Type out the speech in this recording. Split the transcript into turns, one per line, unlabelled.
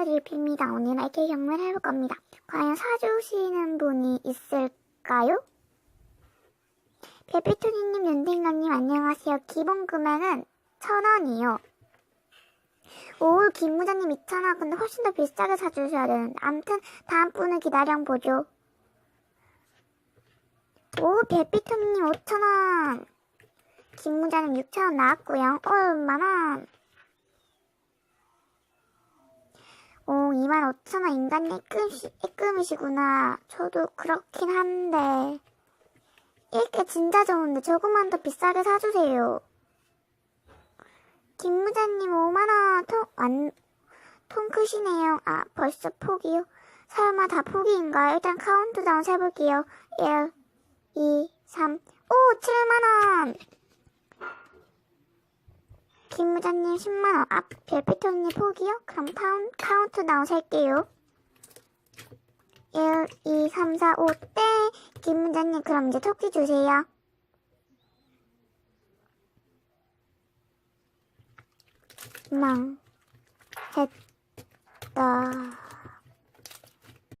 알려드립니다. 오늘은 이렇게 경매를 해볼 겁니다. 과연 사주시는 분이 있을까요? 베피토니님, 연댕감님 안녕하세요. 기본 금액은 1,000원이요. 오, 김무장님 2,000원. 근데 훨씬 더 비싸게 사주셔야 되는데. 암튼 다음 분을 기다려 보죠. 오, 베피토니님 5,000원. 김무장님 6,000원 나왔고요. 어, 만원. 오, 25,000원 인간이 입금이시구나. 저도 그렇긴 한데. 이게 진짜 좋은데 조금만 더 비싸게 사주세요. 김무자님 5만원 통, 완, 통 크시네요. 아, 벌써 포기요? 설마 다 포기인가? 일단 카운트다운 세볼게요. 1, 2, 3, 오! 7만원! 김무자님 10만원. 아, 별피터님 포기요? 그럼 카운, 카운트다운 셀게요. 1, 2, 3, 4, 5, 땡! 김무자님 그럼 이제 토끼 주세요. 망. 했다.